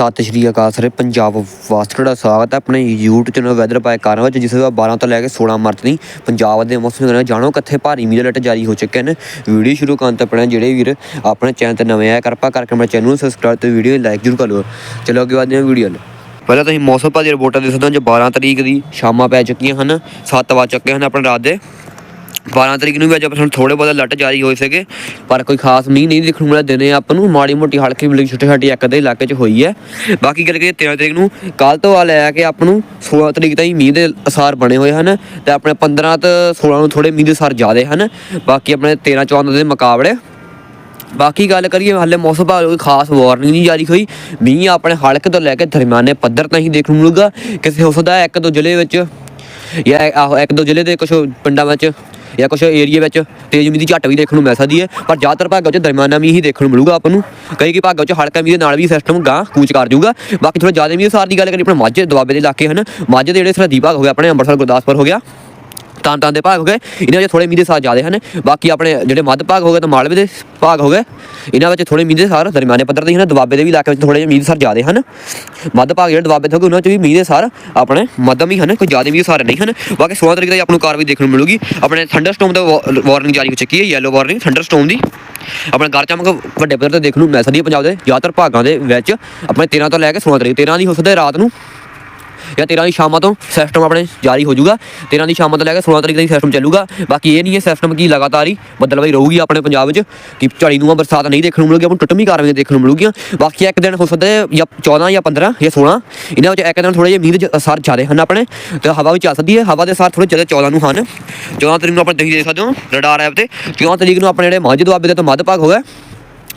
ਸਤਿ ਸ਼੍ਰੀ ਅਕਾਲ ਸਾਰੇ ਪੰਜਾਬ ਵਾਸਤੇ ਤੁਹਾਡਾ ਸਵਾਗਤ ਹੈ ਆਪਣੇ YouTube ਚੈਨਲ ਵੈਦਰ ਪਾਏ ਕਾਰਨ ਵਿੱਚ, ਜਿਸ ਦਾ 12 ਤੋਂ ਲੈ ਕੇ 16 ਮਾਰਚ ਦੀ ਪੰਜਾਬ ਦੇ ਮੌਸਮ ਦੇ ਜਾਣੋ, ਕਿੱਥੇ ਭਾਰੀ ਮੀਂਹ ਦੇ ਅਲਰਟ ਜਾਰੀ ਹੋ ਚੁੱਕੇ ਹਨ। ਵੀਡੀਓ ਸ਼ੁਰੂ ਕਰਨ ਤੋਂ ਪਹਿਲਾਂ ਜਿਹੜੇ ਵੀਰ ਆਪਣੇ ਚੈਨਲ ਤੇ ਨਵੇਂ ਆਏ, ਕਿਰਪਾ ਕਰਕੇ ਆਪਣੇ ਚੈਨਲ ਨੂੰ ਸਬਸਕ੍ਰਾਈਬ ਤੇ ਵੀਡੀਓ ਲਾਈਕ ਜ਼ਰੂਰ ਕਰ ਲਓ। ਚਲੋ, ਅੱਗੇ ਵਧਦੇ ਹਾਂ ਵੀਡੀਓ ਨੂੰ ਪਹਿਲਾਂ ਤੁਸੀਂ ਮੌਸਮ ਭਾਜੀ ਰਿਪੋਰਟਾਂ ਦੇ ਸਕਦੇ ਹੋ ਜੋ 12 ਤਰੀਕ ਦੀ ਸ਼ਾਮਾਂ ਪੈ ਚੁੱਕੀਆਂ ਹਨ 7 ਵਜ ਚੁੱਕੇ ਹਨ ਆਪਣੇ ਰਾਤ ਦੇ। 12 ਤਰੀਕ ਨੂੰ ਵੀ ਅੱਜ ਆਪਾਂ ਥੋੜੇ ਬਹੁਤ ਲੱਟ ਜਾਰੀ ਹੋਏ ਸੀਗੇ, ਪਰ ਕੋਈ ਖਾਸ ਮੀਂਹ ਨਹੀਂ ਦੇਖਣ ਨੂੰ ਮਿਲਿਆ ਦਿਨੇ ਆਪਾਂ ਨੂੰ ਮਾੜੀ ਮੋਟੀ ਹਲਕੀ ਬਿਲਕ ਛੋਟੀ ਛੋਟੀ ਇੱਕ ਦੇ ਇਲਾਕੇ 'ਚ ਹੋਈ ਹੈ। ਬਾਕੀ ਗੱਲ ਕਰੀਏ 13 ਤਰੀਕ ਨੂੰ ਕੱਲ ਤੋਂ ਆ ਲੈ ਕੇ ਆਪਾਂ ਨੂੰ 16 ਤਰੀਕ ਤਾਈਂ ਮੀਂਹ ਦੇ ਅਸਾਰ ਬਣੇ ਹੋਏ ਹਨ ਤੇ ਆਪਣੇ 15 ਤੇ 16 ਨੂੰ ਥੋੜੇ ਮੀਂਹ ਦੇ ਅਸਾਰ ਜ਼ਿਆਦੇ ਹਨ। ਬਾਕੀ ਆਪਣੇ 13 14 ਦੇ ਮੁਕਾਬਲੇ। ਬਾਕੀ ਗੱਲ ਕਰੀਏ ਹਾਲੇ ਮੌਸਮ ਭਾਗ ਕੋਈ ਖਾਸ ਵਾਰਨਿੰਗ ਨਹੀਂ ਜਾਰੀ ਹੋਈ। ਮੀਂਹ ਆਪਣੇ ਹਲਕੇ ਤੋਂ ਲੈ ਕੇ ਦਰਮਿਆਨੇ ਪੱਧਰ ਤਾਈਂ ਦੇਖਣ ਨੂੰ ਮਿਲੂਗਾ। ਕਿਸੇ ਹੋ ਸਕਦਾ ਇੱਕ ਦੋ ਜ਼ਿਲ੍ਹੇ ਵਿੱਚ ਜਾਂ ਆਹੋ ਇੱਕ ਦੋ ਜ਼ਿਲ੍ਹੇ ਦੇ ਕੁਝ ਪਿੰਡਾਂ ਵਿੱਚ ਜਾਂ ਕੁਝ ਏਰੀਆ ਵਿੱਚ ਤੇਜ਼ ਮੀਂਹ ਦੀ ਝੱਟ ਵੀ ਦੇਖਣ ਨੂੰ ਮਿਲ ਸਕਦੀ ਹੈ, ਪਰ ਜ਼ਿਆਦਾਤਰ ਭਾਗਾਂ 'ਚ ਦਰਮਿਆਨਾ ਮੀਂਹ ਹੀ ਦੇਖਣ ਨੂੰ ਮਿਲੂਗਾ ਆਪਾਂ ਨੂੰ। ਕਈ ਕਈ ਭਾਗਾਂ 'ਚ ਹਲਕਾ ਮੀਂਹ ਦੇ ਨਾਲ ਵੀ ਸਿਸਟਮ ਗਾਂ ਕੂਚ ਕਰ ਜਾਊਗਾ। ਬਾਕੀ ਥੋੜਾ ਜ਼ਿਆਦਾ ਮੀਂਹ ਸਾਰ ਦੀ ਗੱਲ ਕਰੀਏ ਆਪਣਾ ਮਾਝੇ ਦੁਆਬੇ ਦੇ ਇਲਾਕੇ ਹਨ। ਮਾਝੇ ਦੇ ਜਿਹੜੇ ਸਰਹੱਦੀ ਭਾਗ ਹੋ ਗਿਆ ਆਪਣੇ ਅੰਮ੍ਰਿਤਸਰ, ਗੁਰਦਾਸਪੁਰ ਹੋ ਗਿਆ। ਤਾਂ ਤਾਂ ਦੇ ਭਾਗ ਹੋ ਗਏ। ਇਹਨਾਂ ਵਿੱਚ ਥੋੜੇ ਮੀਂਹ ਦੇ ਸਾਰ ਜ਼ਿਆਦੇ ਹਨ। ਬਾਕੀ ਆਪਣੇ ਜਿਹੜੇ ਮੱਧ ਭਾਗ ਹੋ ਗਏ, ਤਾਂ ਮਾਲਵੇ ਦੇ ਭਾਗ ਹੋ ਗਏ। ਇਹਨਾਂ ਵਿੱਚ ਥੋੜੇ ਮੀਂਹ ਦੇ ਸਾਰ ਦਰਮਿਆਨੇ ਪੱਧਰ ਦੇ ਹਨ। ਦੁਆਬੇ ਦੇ ਵੀ ਇਲਾਕੇ ਵਿੱਚ ਥੋੜੇ ਜਿਹੇ ਮੀਂਹ ਦੇ ਸਾਰ ਜ਼ਿਆਦੇ ਹਨ। ਮੱਧ ਭਾਗ ਜਿਹੜੇ ਦੁਆਬੇ ਦੇ ਹੋ ਗਏ ਉਹਨਾਂ 'ਚ ਵੀ ਮੀਂਹ ਦੇ ਸਾਰ ਆਪਣੇ ਮੱਧਮ ਹੀ ਹਨ। ਕੋਈ ਜ਼ਿਆਦਾ ਮੀਂਹ ਦੇ ਸਾਰ ਨਹੀਂ ਹਨ। ਬਾਕੀ 16 ਤਰੀਕ ਦਾ ਆਪਾਂ ਨੂੰ ਕਾਰਵਾਈ ਦੇਖਣ ਨੂੰ ਮਿਲੂਗੀ। ਆਪਣੇ ਥੰਡਰ ਸਟੋਮ ਦਾ ਵਾਰਨਿੰਗ ਜਾਰੀ ਹੋ ਚੁੱਕੀ ਹੈ। ਯੈਲੋ ਵਾਰਨਿੰਗ ਥੰਡਰ ਸਟੋਮ ਦੀ। ਆਪਣੇ ਘਰ ਚਮਕ ਵੱਡੇ ਪੱਧਰ ਤੇ ਦੇਖਣ ਨੂੰ ਮਿਲ ਸਕਦੀ ਹੈ ਪੰਜਾਬ ਦੇ ਜ਼ਿਆਦਾਤਰ ਭਾਗਾਂ ਦੇ ਵਿੱਚ। ਆਪਣੇ 13 ਤੋਂ ਲੈ ਕੇ 16 ਤਰੀਕ 13 ਦੀ ਹੋ ਸਕਦਾ ਰਾਤ ਨੂੰ। ਜਾਂ 13 ਦੀ ਸ਼ਾਮਾਂ ਤੋਂ ਸਿਸਟਮ ਆਪਣੇ ਜਾਰੀ ਹੋ ਜਾਊਗਾ। 13 ਦੀ ਸ਼ਾਮਾਂ ਤੋਂ ਲੈ ਕੇ 16 ਤਰੀਕ ਤੱਕ ਸਿਸਟਮ ਚੱਲੂਗਾ। ਬਾਕੀ ਇਹ ਨਹੀਂ ਹੈ ਸਿਸਟਮ ਕੀ ਲਗਾਤਾਰ ਹੀ ਬਦਲਵਾਈ ਰਹੂਗੀ ਆਪਣੇ ਪੰਜਾਬ ਵਿੱਚ, ਕਿ ਝੜੀ ਨੂੰ ਬਰਸਾਤ ਨਹੀਂ ਦੇਖਣ ਨੂੰ ਮਿਲੂਗੀ ਆਪਾਂ ਨੂੰ ਟੁੱਟਵੀਂ ਕਾਰਵਾਈਆਂ ਦੇਖਣ ਨੂੰ ਮਿਲੂਗੀਆਂ। ਬਾਕੀ ਇੱਕ ਦਿਨ ਹੋ ਸਕਦਾ ਜਾਂ 14 ਜਾਂ 15 ਜਾਂ 16 ਇਹਨਾਂ ਵਿੱਚ ਇੱਕ ਦਿਨ ਥੋੜੇ ਜਿਹੇ ਮੀਂਹ ਦੇ ਅਸਰ ਜ਼ਿਆਦੇ ਹਨ ਆਪਣੇ, ਤੇ ਹਵਾ ਵੀ ਚੱਲ ਸਕਦੀ ਹੈ। ਹਵਾ ਦੇ ਅਸਰ ਥੋੜੇ ਜ਼ਿਆਦਾ 14 ਨੂੰ ਹਨ। 14 ਤਰੀਕ ਨੂੰ ਆਪਾਂ ਤੁਸੀਂ ਦੇਖ ਸਕਦੇ ਹੋ, ਰਡਾਰ ਐਪ ਤੇ। 14 ਤਰੀਕ ਨੂੰ ਆਪਣੇ ਜਿਹੜੇ ਮਾਝੇ ਦੁਆਬੇ ਦੇ ਤੋਂ ਮੱਧ ਭਾਗ ਹੋ ਗਏ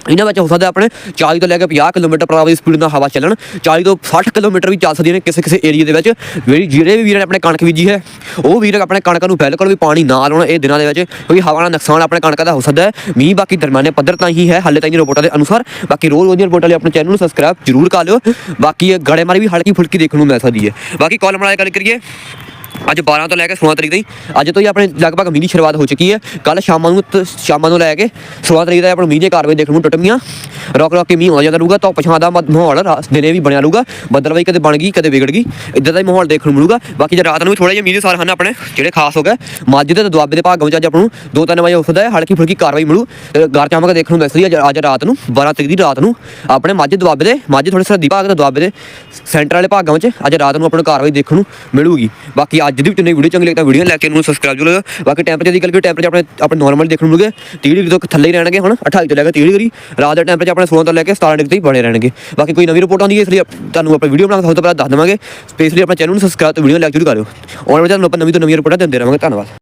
ਇਹਨਾਂ ਵਿੱਚ ਹੋ ਸਕਦਾ ਆਪਣੇ 40 ਤੋਂ ਲੈ ਕੇ 50 ਕਿਲੋਮੀਟਰ ਪਰ ਆਵਰ ਦੀ ਸਪੀਡ ਨਾਲ ਹਵਾ ਚੱਲਣ 40 ਤੋਂ 60 ਕਿਲੋਮੀਟਰ ਵੀ ਚੱਲ ਸਕਦੀਆਂ ਨੇ ਕਿਸੇ ਕਿਸੇ ਏਰੀਆ ਦੇ ਵਿੱਚ। ਜਿਹੜੀ ਜਿਹੜੇ ਵੀ ਵੀਰ ਨੇ ਆਪਣੇ ਕਣਕ ਬੀਜੀ ਹੈ, ਉਹ ਵੀਰ ਆਪਣੇ ਕਣਕਾਂ ਨੂੰ ਬਿਲਕੁਲ ਵੀ ਪਾਣੀ ਨਾ ਲਾਉਣ ਇਹ ਦਿਨਾਂ ਦੇ ਵਿੱਚ, ਕਿਉਂਕਿ ਹਵਾ ਨਾਲ ਨੁਕਸਾਨ ਆਪਣੇ ਕਣਕਾਂ ਦਾ ਹੋ ਸਕਦਾ ਹੈ। ਮੀਂਹ ਬਾਕੀ ਦਰਮਿਆਨੇ ਪੱਧਰ ਤਾਂ ਹੀ ਹੈ, ਹਾਲੇ ਤਾਈਂ ਰਿਪੋਰਟਾਂ ਦੇ ਅਨੁਸਾਰ। ਬਾਕੀ ਰੋਜ਼ ਰੋਜ਼ ਦੀਆਂ ਰਿਪੋਰਟਾਂ ਲਈ ਆਪਣੇ ਚੈਨਲ ਨੂੰ ਸਬਸਕ੍ਰਾਈਬ ਜ਼ਰੂਰ ਕਰ ਲਿਓ। ਬਾਕੀ ਗੜੇਮਾਰੀ ਵੀ ਹਲਕੀ ਫੁਲਕੀ ਦੇਖਣ ਨੂੰ ਮਿਲ ਸਕਦੀ ਹੈ। ਬਾਕੀ ਕਾਲਮ ਨਾਲ ਗੱਲ ਕਰੀਏ। ਅੱਜ 12 ਤੋਂ ਲੈ ਕੇ 16 ਤਰੀਕ ਤਾਈਂ। ਅੱਜ ਤੋਂ ਹੀ ਆਪਣੇ ਲਗਭਗ ਮੀਂਹ ਦੀ ਸ਼ੁਰੂਆਤ ਹੋ ਚੁੱਕੀ ਹੈ। ਕੱਲ ਸ਼ਾਮਾਂ ਨੂੰ ਤ- ਸ਼ਾਮਾਂ ਨੂੰ ਲੈ ਕੇ 16 ਤਰੀਕ ਦਾ ਆਪਣਾ ਮੀਂਹ ਦੇ ਕਾਰਵਾਈ ਦੇਖਣ ਨੂੰ ਟੁੱਟਮੀਆਂ ਰੋਕ ਰੋਕ ਕੇ ਮੀਂਹ ਹੋ ਜਾਂਦਾ ਰਹੂਗਾ ਧੁੱਪ ਛਾਂ ਦਾ ਮਾਹੌਲ ਰਾਤ ਦਿਨੇ ਵੀ ਬਣਿਆ ਰਹੂਗਾ। ਬੱਦਲਵਾਈ ਕਦੇ ਬਣ ਗਈ, ਕਦੇ ਵਿਗੜ ਗਈ। ਇਦਾਂ ਦਾ ਹੀ ਮਾਹੌਲ ਦੇਖਣ ਨੂੰ ਮਿਲੂਗਾ। ਬਾਕੀ ਜੇ ਰਾਤ ਨੂੰ ਵੀ ਥੋੜੇ ਜਿਹੇ ਮੀਂਹ ਦੇ ਸਾਰ ਹਨ ਆਪਣੇ, ਜਿਹੜੇ ਖਾਸ ਹੋ ਗਏ। ਮਾਝੇ ਤੇ ਦੁਆਬੇ ਦੇ ਭਾਗਾਂ ਵਿੱਚ ਅੱਜ ਆਪਾਂ ਨੂੰ 2-3 ਵਜੇ ਉੱਠਦਾ ਹੈ, ਹਲਕੀ ਫੁਲਕੀ ਕਾਰਵਾਈ ਮਿਲੂ। ਤੇ ਗਰ ਚਮਕ ਦੇਖਣ ਨੂੰ ਮਿਲ ਸਕਦੀ ਹੈ ਅੱਜ- ਅੱਜ ਰਾਤ ਨੂੰ 12 ਤਰੀਕ ਦੀ ਰਾਤ ਨੂੰ, ਆਪਣੇ ਮਾਝੇ ਦੁਆਬੇ ਦੇ, ਮਾਝੇ ਥੋੜੇ ਸਰਦੀ ਭਾਗ ਤੇ ਦੁਆਬੇ ਦੇ ਸੈਂਟਰ ਵਾਲੇ ਭਾਗਾਂ ਵਿੱਚ ਅੱਜ ਰਾਤ ਨੂੰ ਆਪਾਂ ਨੂੰ ਕਾਰਵਾਈ ਦੇਖਣ ਨੂੰ ਮਿਲੂਗੀ। ਬਾਕੀ ਅੱਜ ਦੀ ਵੀ ਵੀਡੀਓ ਚੰਗੀ ਲੱਗਦਾ ਵੀਡੀਓ ਲੈ ਕੇ ਨੂੰ ਸਬਸਕ੍ਰਾਈਬ ਜ਼ਰੂਰ ਕਰੋ ਬਾਕੀ ਟੈਂਪਰੇਚਰ ਦੀ ਗੱਲ ਕਰੀਏ ਟੈਂਪਰੇਚਰ ਆਪਣੇ ਆਪਣੇ ਨਾਰਮਲ ਦੇਖਣ ਨੂੰ ਮਿਲੂਗੇ 30 ਡਿਗਰੀ ਤੋਂ ਥੱਲੇ ਹੀ ਰਹਿਣਗੇ ਹੁਣ 28 ਤੋਂ ਲੈ ਕੇ 30 ਡਿਗਰੀ ਰਾਤ ਦਾ ਟੈਂਪਰੇਚਰ ਆਪਣੇ 16 ਤੋਂ ਲੈ ਕੇ 17 ਡਿਗਰੀ ਤੱਕ ਬਣੇ ਰਹਿਣਗੇ। ਬਾਕੀ ਕੋਈ ਨਵੀਂ ਰਿਪੋਰਟ ਆਉਂਦੀ ਹੈ, ਇਸ ਲਈ ਤੁਹਾਨੂੰ ਆਪਾਂ ਵੀਡੀਓ ਬਣਾ ਕੇ ਸਭ ਤੋਂ ਪਹਿਲਾਂ ਦੱਸ ਦੇਵਾਂਗੇ। ਸਪੈਸ਼ਲੀ ਆਪਣੇ ਚੈਨਲ ਨੂੰ ਸਬਸਕ੍ਰਾਈਬ ਤੇ ਵੀਡੀਓ ਲਾਈਕ ਜ਼ਰੂਰ ਕਰਿਓ। ਆਉਣ ਵਾਲੇ ਤੁਹਾਨੂੰ ਆਪਾਂ ਨਵੀਂ ਤੋਂ ਨਵੀਂ ਰਿਪੋਰਟਾਂ ਦਿੰਦੇ ਰਹਾਂਗੇ। ਧੰਨਵਾਦ।